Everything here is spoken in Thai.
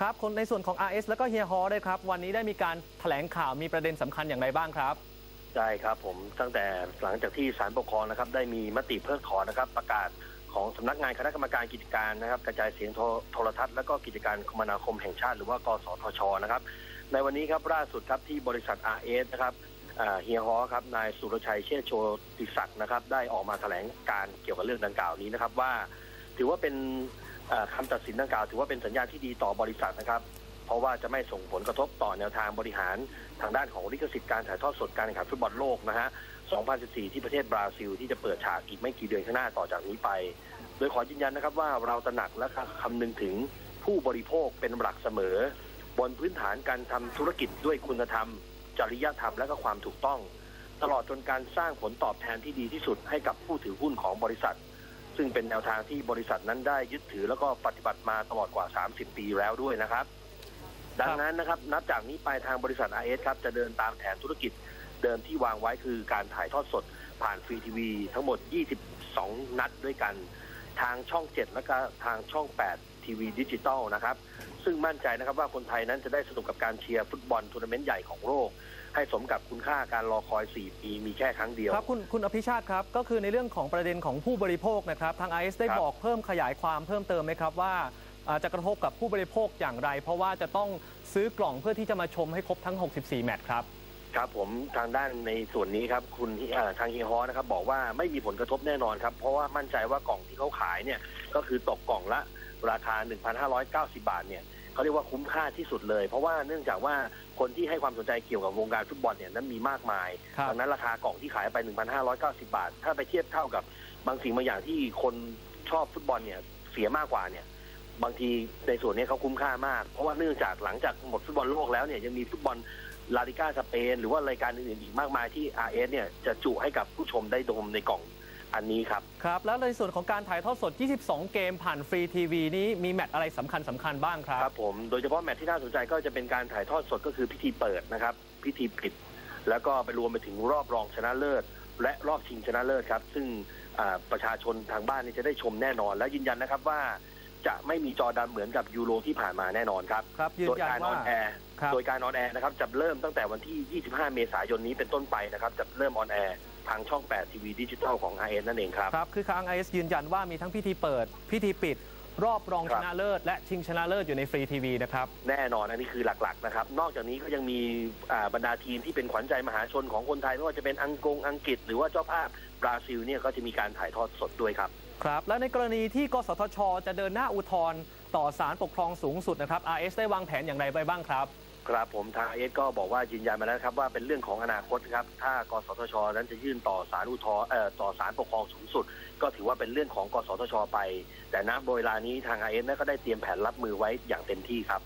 ครับคนในส่วนของ RS แล้วก็เฮียฮอด้วยครับ วันนี้ได้มีการแถลงข่าวมีประเด็นสำคัญอย่างไรบ้างครับ ใช่ครับผมตั้งแต่หลังจากที่ศาลปกครองนะครับได้มีมติเพิกถอนนะครับ ประกาศของสำนักงานคณะกรรมการกิจการนะครับ กระจายเสียงโทรทัศน์และก็กิจการคมนาคมแห่งชาติ หรือว่ากสทชนะครับ ในวันนี้ครับล่าสุดครับที่บริษัท RS นะครับเฮียฮอครับนายสุรชัยเชษโชติศักดิ์นะครับ ได้ออกมาแถลงการเกี่ยวกับเรื่องดังกล่าวนี้นะครับว่า ถือว่าเป็น อ่าคำตัดสินดังกล่าวถือว่าเป็นสัญญาณที่ดีต่อบริษัทนะครับ เพราะว่าจะไม่ส่งผลกระทบต่อแนวทางบริหารทางด้านของลิขสิทธิ์การถ่ายทอดสดการแข่งขันฟุตบอลโลกนะฮะ 2014 ที่ประเทศบราซิล ที่จะเปิดฉากอีกไม่กี่เดือนข้างหน้าต่อจากนี้ไป โดยขอยืนยันนะครับว่าเราตระหนักและคำนึงถึงผู้บริโภคเป็นหลักเสมอ บนพื้นฐานการทำธุรกิจด้วยคุณธรรม จริยธรรมและก็ความถูกต้อง ตลอดจนการสร้างผลตอบแทนที่ดีที่สุดให้กับผู้ถือหุ้นของบริษัท ซึ่งเป็นแนวทางที่บริษัทนั้นได้ยึดถือแล้วก็ปฏิบัติมาตลอดกว่า 30 ปีแล้วด้วยนะครับ ดังนั้นนะครับ นับจากนี้ไปทางบริษัท RS ครับจะเดินตามแผนธุรกิจเดิมที่วางไว้คือการถ่ายทอดสดผ่านฟรีทีวีทั้งหมด 22 นัดด้วยกัน ทางช่อง 7 และก็ทางช่อง 8 ทีวีดิจิตอลนะครับ ซึ่งมั่นใจนะครับว่าคนไทยนั้นจะได้สนุกกับการเชียร์ฟุตบอลทัวร์นาเมนต์ใหญ่ของโลก ให้สมกับคุณค่าการรอคอย 4 ปีมีแค่ครั้งเดียว ครับคุณคุณอภิชาติครับ ก็คือในเรื่องของประเด็นของผู้บริโภคนะครับ ทาง RS ได้ครับบอกเพิ่มขยายความเพิ่มเติมไหมครับว่าอ่าจะกระทบกับผู้บริโภคอย่างไร เพราะว่าจะต้องซื้อกล่องเพื่อที่จะมาชมให้ครบทั้ง 64 แมตช์ครับครับผมทางด้านในส่วนนี้ครับคุณเอ่อทางเฮียฮอนะครับบอกว่าไม่มีผลกระทบแน่นอนครับ เพราะว่ามั่นใจว่ากล่องที่เขาขายเนี่ยก็คือตกกล่องละราคา 1,590 บาทเนี่ย เขาเรียกว่าคุ้มค่าที่สุดเลย เพราะว่าเนื่องจากว่าคนที่ให้ความสนใจเกี่ยวกับวงการฟุตบอลเนี่ยนั้นมีมากมายครับดังนั้นราคากล่องที่ขายไป 1,590 บาท ถ้าไปเทียบเท่ากับบางสิ่งบางอย่างที่คนชอบฟุตบอลเนี่ยเสียมากกว่าเนี่ยบางทีในส่วนนี้เขาคุ้มค่ามาก เพราะว่าเนื่องจากหลังจากหมดฟุตบอลโลกแล้วเนี่ยยังมีฟุตบอลลาลิก้าสเปนหรือว่ารายการอื่นๆอีกมากมายที่ RS เนี่ยจะจุให้กับผู้ชมได้ดมในกล่อง อันนี้ครับ ครับ แล้วในส่วนของการถ่ายทอดสด 22 เกมผ่านฟรีทีวีนี้มีแมตช์อะไรสำคัญสำคัญบ้างครับ ครับผม โดยเฉพาะแมตช์ที่น่าสนใจก็จะเป็นการถ่ายทอดสดก็คือพิธีเปิดนะครับ พิธีปิด แล้วก็ไปรวมไปถึงรอบรองชนะเลิศ และรอบชิงชนะเลิศครับ ซึ่งอ่าประชาชนทางบ้านนี่จะได้ชมแน่นอน และยืนยันนะครับว่าจะไม่มีจอดำเหมือนกับยูโรที่ผ่านมาแน่นอนครับครับยืนโดยยันการอว่าอนแอร์ครับโดยการออนแอร์นะครับจะเริ่มตั้งแต่วันที่ 25 เมษายนนี้เป็นต้นไปนะครับจะเริ่มออนแอร์ ทางช่อง 8 ทีวีดิจิทัลของ RN นั่นเองครับ ครับ คือทาง RS ยืนยันว่ามีทั้งพิธีเปิด พิธีปิด รอบรองครัชบนะเลิศ และชิงชนะเลิศอยู่ในฟรีทีวีนะครับ แน่นอนอันนี้คือหลักๆนะครับ นอกจากนี้ก็ยังมีอ่าบรรดาทีมที่เป็นขวัญใจมหาชนของคนไทยไม่ว่าจะเป็นอังกฤษอังกฤษ หรือว่าเจ้าภาพบราซิลเนี่ยก็จะมีการถ่ายทอดสดด้วยครับครับและในกรณีที่กสทช จะเดินหน้าอุทธรณ์ต่อศาลปกครองสูงสุดนะครับ RS ได้วางแผนอย่างไรไปบ้างครับ ครับผมทางเอสก็บอกว่ายืนยันมาแล้วครับว่าเป็นเรื่องของอนาคตครับ ถ้ากสทช นั้นจะยื่นต่อศาลอุทธรเอ่อต่อศาลปกครองสูงสุด ก็ถือว่าเป็นเรื่องของกสทช ไป แต่ณเวลานี้ทางเอสก็ได้เตรียมแผนรับมือไว้อย่างเต็มที่ครับ